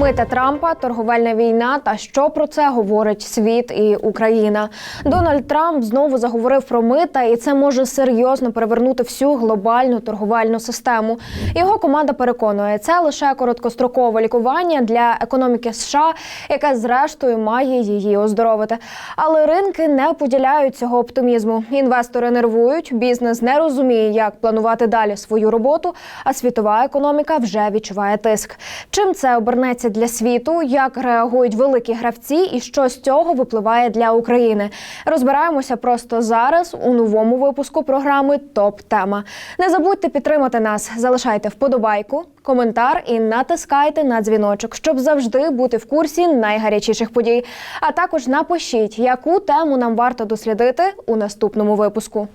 Мита Трампа, торговельна війна та що про це говорить світ і Україна. Дональд Трамп знову заговорив про мита, і це може серйозно перевернути всю глобальну торговельну систему. Його команда переконує, це лише короткострокове лікування для економіки США, яке зрештою має її оздоровити. Але ринки не поділяють цього оптимізму. Інвестори нервують, бізнес не розуміє, як планувати далі свою роботу, а світова економіка вже відчуває тиск. Чим це обернеться для світу? Як реагують великі гравці, і що з цього випливає для України? Розбираємося просто зараз у новому випуску програми Топ Тема. Не забудьте підтримати нас, залишайте вподобайку, коментар і натискайте на дзвіночок, щоб завжди бути в курсі найгарячіших подій. А також напишіть, яку тему нам варто дослідити у наступному випуску.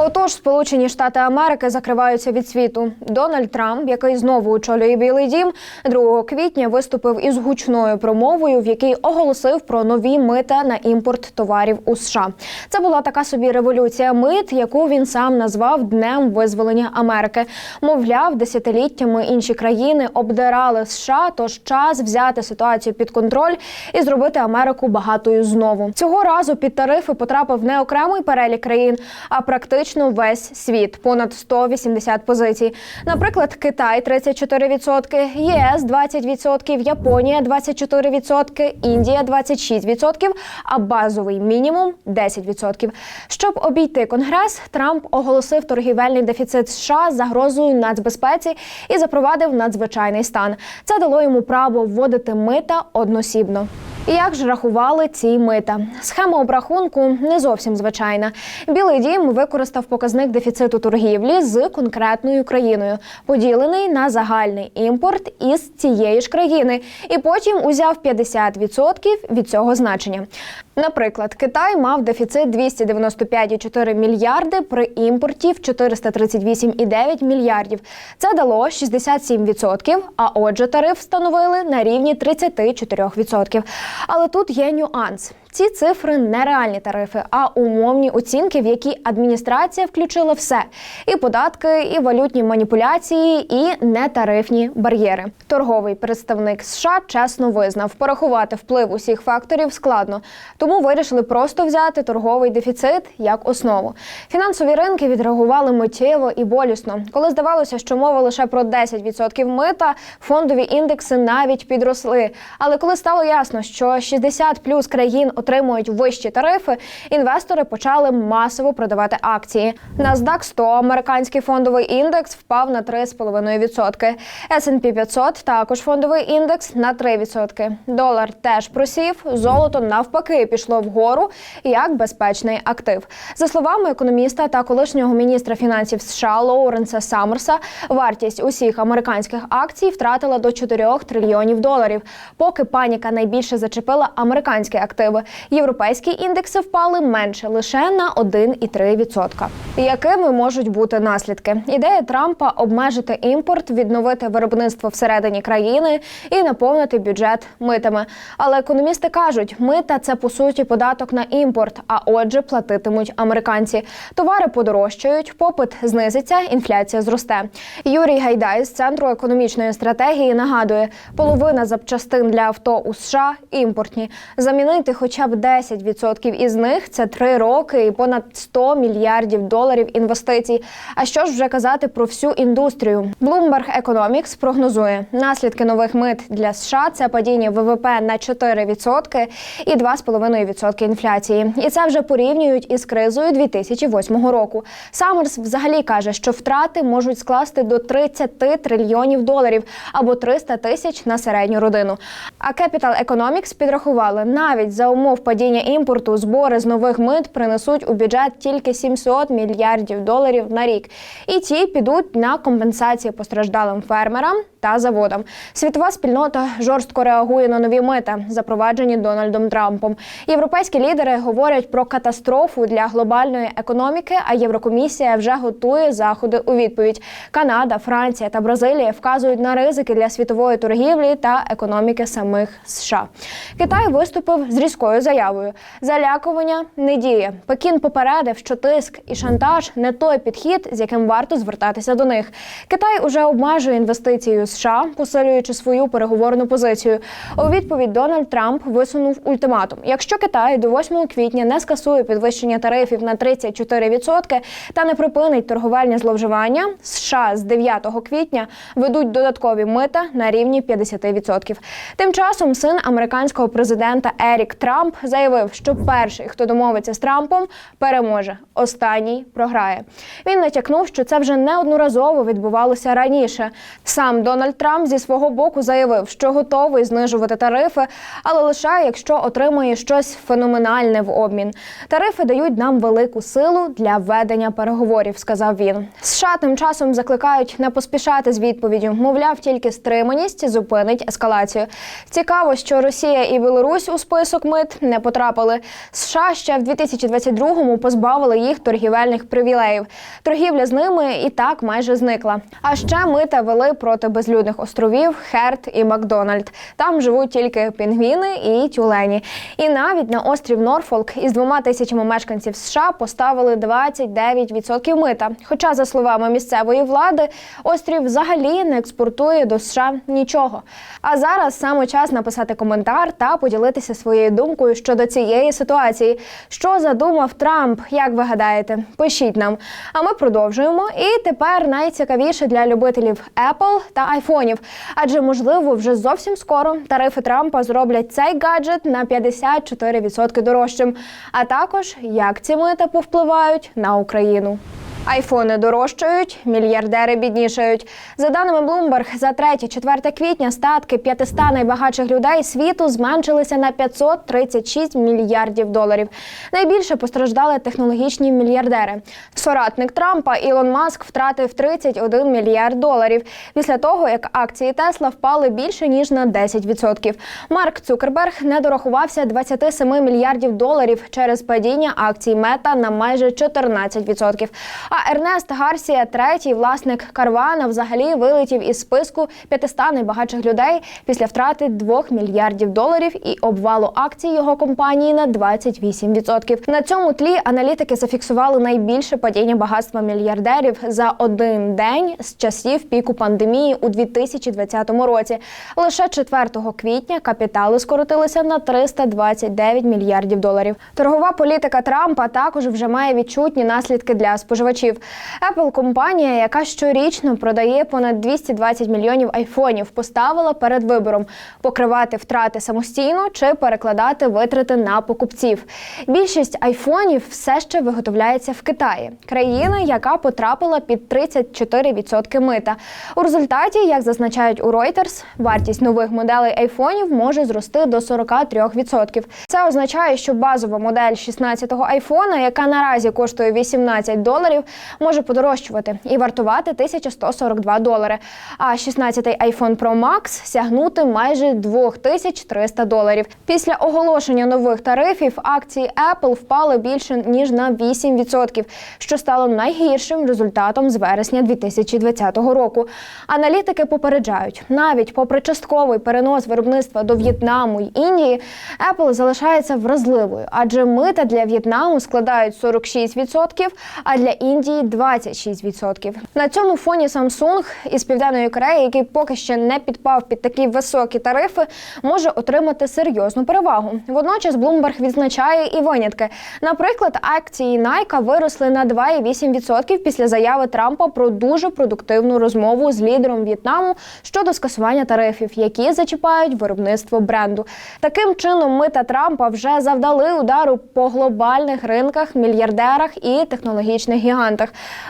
Отож, Сполучені Штати Америки закриваються від світу. Дональд Трамп, який знову очолює Білий Дім, 2 квітня виступив із гучною промовою, в якій оголосив про нові мита на імпорт товарів у США. Це була така собі революція мит, яку він сам назвав Днем визволення Америки. Мовляв, десятиліттями інші країни обдирали США, тож час взяти ситуацію під контроль і зробити Америку багатою знову. Цього разу під тарифи потрапив не окремий перелік країн, а практично весь світ понад 180 позицій. Наприклад, Китай 34%, ЄС 20%, Японія 24%, Індія 26%, а базовий мінімум 10%. Щоб обійти конгрес, Трамп оголосив торгівельний дефіцит США загрозою нацбезпеці і запровадив надзвичайний стан. Це дало йому право вводити мита односібно. Як ж рахували ці мита? Схема обрахунку не зовсім звичайна. Білий дім використав показник дефіциту торгівлі з конкретною країною, поділений на загальний імпорт із цієї ж країни, і потім узяв 50% від цього значення. Наприклад, Китай мав дефіцит 295,4 мільярди при імпорті в 438,9 мільярдів. Це дало 67%, а отже, тариф встановили на рівні 34%. Але тут є нюанс. Ці цифри не реальні тарифи, а умовні оцінки, в які адміністрація включила все: і податки, і валютні маніпуляції, і нетарифні бар'єри. Торговий представник США чесно визнав, порахувати вплив усіх факторів складно, тому вирішили просто взяти торговий дефіцит як основу. Фінансові ринки відреагували миттєво і болісно. Коли здавалося, що мова лише про 10% мита, фондові індекси навіть підросли. Але коли стало ясно, що 60 плюс країн отримують вищі тарифи, інвестори почали масово продавати акції. NASDAQ 100, американський фондовий індекс, впав на 3,5%. S&P 500, також фондовий індекс на 3%. Долар теж просів, золото навпаки пішло вгору як безпечний актив. За словами економіста та колишнього міністра фінансів США Лоуренса Саммерса, вартість усіх американських акцій втратила до 4 трильйонів доларів. Поки паніка найбільше зачепила американські активи. Європейські індекси впали менше лише на 1,3%. Якими можуть бути наслідки? Ідея Трампа обмежити імпорт, відновити виробництво всередині країни і наповнити бюджет митами. Але економісти кажуть, мита це по суті податок на імпорт, а отже, платитимуть американці. Товари подорожчають, попит знизиться, інфляція зросте. Юрій Гайдай з центру економічної стратегії нагадує, половина запчастин для авто у США імпортні. Замінити хоча б 10% із них це 3 роки і понад 100 мільярдів доларів інвестицій. А що ж вже казати про всю індустрію? Bloomberg Economics прогнозує наслідки нових мит для США. Це падіння ВВП на 4% і 2,5% інфляції. І це вже порівнюють із кризою 2008 року. Саммерс взагалі каже, що втрати можуть скласти до 30 трильйонів доларів або 300 тисяч на середню родину. А Capital Economics підрахували навіть за умов падіння імпорту збори з нових мит принесуть у бюджет тільки 700 мільярдів доларів на рік. І ті підуть на компенсації постраждалим фермерам та заводам. Світова спільнота жорстко реагує на нові мита, запроваджені Дональдом Трампом. Європейські лідери говорять про катастрофу для глобальної економіки. А Єврокомісія вже готує заходи у відповідь. Канада, Франція та Бразилія вказують на ризики для світової торгівлі та економіки самих США. Китай виступив з різкою заявою: залякування не діє. Пекін попередив, що тиск і шантаж не той підхід, з яким варто звертатися до них. Китай уже обмежує інвестиції США, посилюючи свою переговорну позицію. У відповідь Дональд Трамп висунув ультиматум: якщо Китай до 8 квітня не скасує підвищення тарифів на 34% та не припинить торговельні зловживання, США з 9 квітня ведуть додаткові мита на рівні 50%. Тим часом син американського президента Ерік Трамп заявив, що перший, хто домовиться з Трампом, переможе. Останній програє. Він натякнув, що це вже неодноразово відбувалося раніше. Сам Дональд Трамп зі свого боку заявив, що готовий знижувати тарифи, але лише якщо отримує щось феноменальне в обмін. Тарифи дають нам велику силу для ведення переговорів, сказав він. США тим часом закликають не поспішати з відповіддю. Мовляв, тільки стриманість зупинить ескалацію. Цікаво, що Росія і Білорусь у список мит не потрапили. США ще в 2022-му позбавили їх торгівельних привілеїв. Торгівля з ними і так майже зникла. А ще мита вели проти безлюдних островів Херт і Макдональд. Там живуть тільки пінгвіни і тюлені. І навіть на острів Норфолк із двома тисячами мешканців США поставили 29% мита. Хоча, за словами місцевої влади, острів взагалі не експортує до США нічого. А зараз саме час написати коментар та поділитися своєю думкою щодо цієї ситуації. Що задумав Трамп? Як ви гадаєте? Пишіть нам. А ми продовжуємо. І тепер найцікавіше для любителів Apple та айфонів. Адже можливо вже зовсім скоро тарифи Трампа зроблять цей гаджет на 54% дорожчим. А також як ці мита повпливають на Україну. Айфони дорожчають, мільярдери біднішають. За даними Bloomberg, за 3-4 квітня статки 500 найбагатших людей світу зменшилися на 536 мільярдів доларів. Найбільше постраждали технологічні мільярдери. Соратник Трампа Ілон Маск втратив 31 мільярд доларів після того, як акції Тесла впали більше ніж на 10%. Марк Цукерберг не дорахувався 27 мільярдів доларів через падіння акцій Мета на майже 14%. А Ернест Гарсія, третій власник Карвана, взагалі вилетів із списку 500 найбагатших людей після втрати 2 мільярдів доларів і обвалу акцій його компанії на 28%. На цьому тлі аналітики зафіксували найбільше падіння багатства мільярдерів за один день з часів піку пандемії у 2020 році. Лише 4 квітня капітали скоротилися на 329 мільярдів доларів. Торгова політика Трампа також вже має відчутні наслідки для споживачів. Apple – компанія, яка щорічно продає понад 220 мільйонів айфонів, поставила перед вибором покривати втрати самостійно чи перекладати витрати на покупців. Більшість айфонів все ще виготовляється в Китаї, країна, яка потрапила під 34% мита. У результаті, як зазначають у Reuters, вартість нових моделей айфонів може зрости до 43%. Це означає, що базова модель 16-го айфона, яка наразі коштує 18 доларів, може подорожчувати і вартувати 1142 долари. А 16-й iPhone Pro Max сягнути майже 2300 доларів. Після оголошення нових тарифів акції Apple впали більше ніж на 8%, що стало найгіршим результатом з вересня 2020 року. Аналітики попереджають, навіть попри частковий перенос виробництва до В'єтнаму й Індії, Apple залишається вразливою, адже мита для В'єтнаму складають 46%, а для Індії 26%. На цьому фоні Samsung із південної Кореї, який поки ще не підпав під такі високі тарифи, може отримати серйозну перевагу. Водночас Bloomberg відзначає і винятки. Наприклад, акції Nike виросли на 2,8% після заяви Трампа про дуже продуктивну розмову з лідером В'єтнаму щодо скасування тарифів, які зачіпають виробництво бренду. Таким чином, мита Трампа вже завдали удару по глобальних ринках, мільярдерах і технологічних гігантах.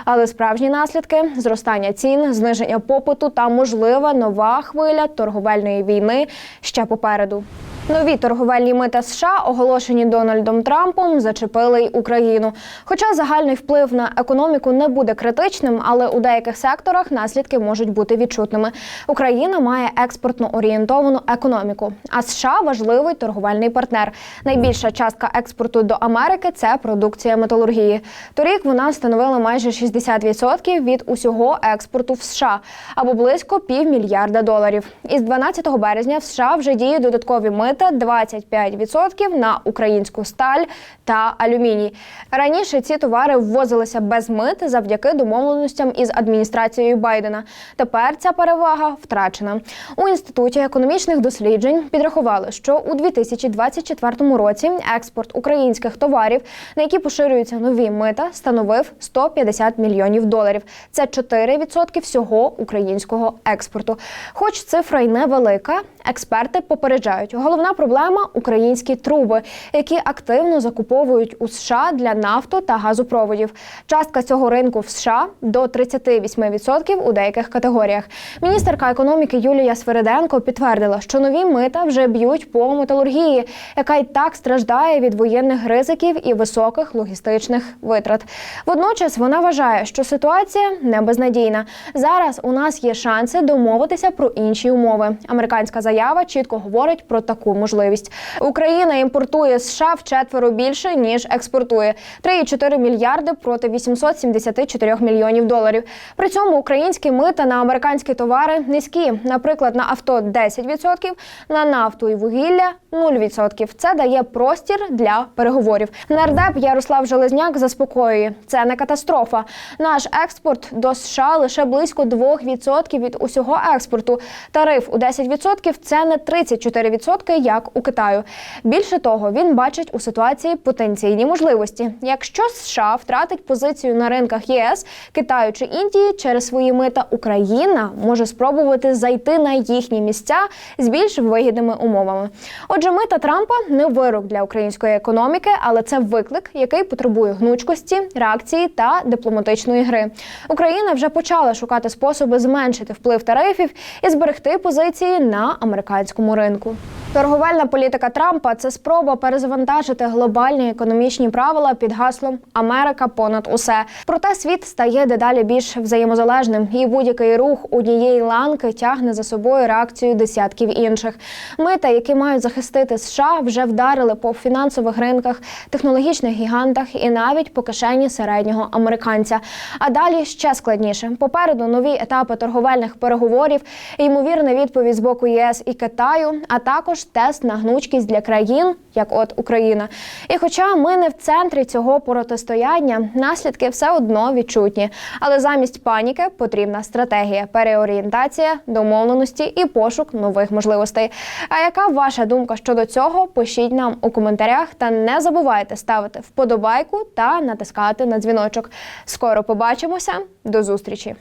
Але справжні наслідки зростання цін, зниження попиту та можлива нова хвиля торговельної війни ще попереду. Нові торговельні мита США, оголошені Дональдом Трампом, зачепили й Україну. Хоча загальний вплив на економіку не буде критичним, але у деяких секторах наслідки можуть бути відчутними. Україна має експортно орієнтовану економіку, а США важливий торговельний партнер. Найбільша частка експорту до Америки це продукція металургії. Торік вона становила майже 60% від усього експорту в США або близько півмільярда доларів. Із 12 березня в США вже діють додаткові мита мита 25% на українську сталь та алюміній. Раніше ці товари ввозилися без мит завдяки домовленостям із адміністрацією Байдена. Тепер ця перевага втрачена. У інституті економічних досліджень підрахували, що у 2024 році експорт українських товарів, на які поширюються нові мита, становив 150 мільйонів доларів. Це 4% всього українського експорту. Хоч цифра й невелика, експерти попереджають, головна проблема українські труби, які активно закуповують у США для нафто та газопроводів. Частка цього ринку в США до 38% у деяких категоріях. Міністерка економіки Юлія Свериденко підтвердила, що нові мита вже б'ють по металургії, яка й так страждає від воєнних ризиків і високих логістичних витрат. Водночас вона вважає, що ситуація не безнадійна. Зараз у нас є шанси домовитися про інші умови. Американська заява чітко говорить про таку можливість. Україна імпортує з США вчетверо більше ніж експортує 3,4 мільярди проти 874 мільйонів доларів. При цьому українські мита на американські товари низькі. Наприклад, на авто 10%, на нафту і вугілля 0%. Це дає простір для переговорів. Нардеп Ярослав Железняк заспокоює, це не катастрофа. Наш експорт до США лише близько 2% від усього експорту. Тариф у 10% – це не 34%, як у Китаю. Більше того, він бачить у ситуації потенційні можливості. Якщо США втратить позицію на ринках ЄС, Китаю чи Індії через свої мита, Україна може спробувати зайти на їхні місця з більш вигідними умовами. Отже, мита Трампа не вирок для української економіки, але це виклик, який потребує гнучкості, реакції та дипломатичної гри. Україна вже почала шукати способи зменшити вплив тарифів і зберегти позиції на американському ринку. Торговельна політика Трампа це спроба перезавантажити глобальні економічні правила під гаслом Америка понад усе. Проте світ стає дедалі більш взаємозалежним, і будь-який рух однієї ланки тягне за собою реакцію десятків інших. Мита, які мають захистити США, вже вдарили по фінансових ринках, технологічних гігантах і навіть по кишені середнього американця. А далі ще складніше. Попереду нові етапи торговельних переговорів, ймовірна відповідь з боку ЄС і Китаю, а також тест на гнучкість для країн, як от Україна. І хоча ми не в центрі цього протистояння, наслідки все одно відчутні. Але замість паніки потрібна стратегія, переорієнтація, домовленості і пошук нових можливостей. А яка ваша думка щодо цього? Пишіть нам у коментарях та не забувайте ставити вподобайку та натискати на дзвіночок. Скоро побачимося. До зустрічі!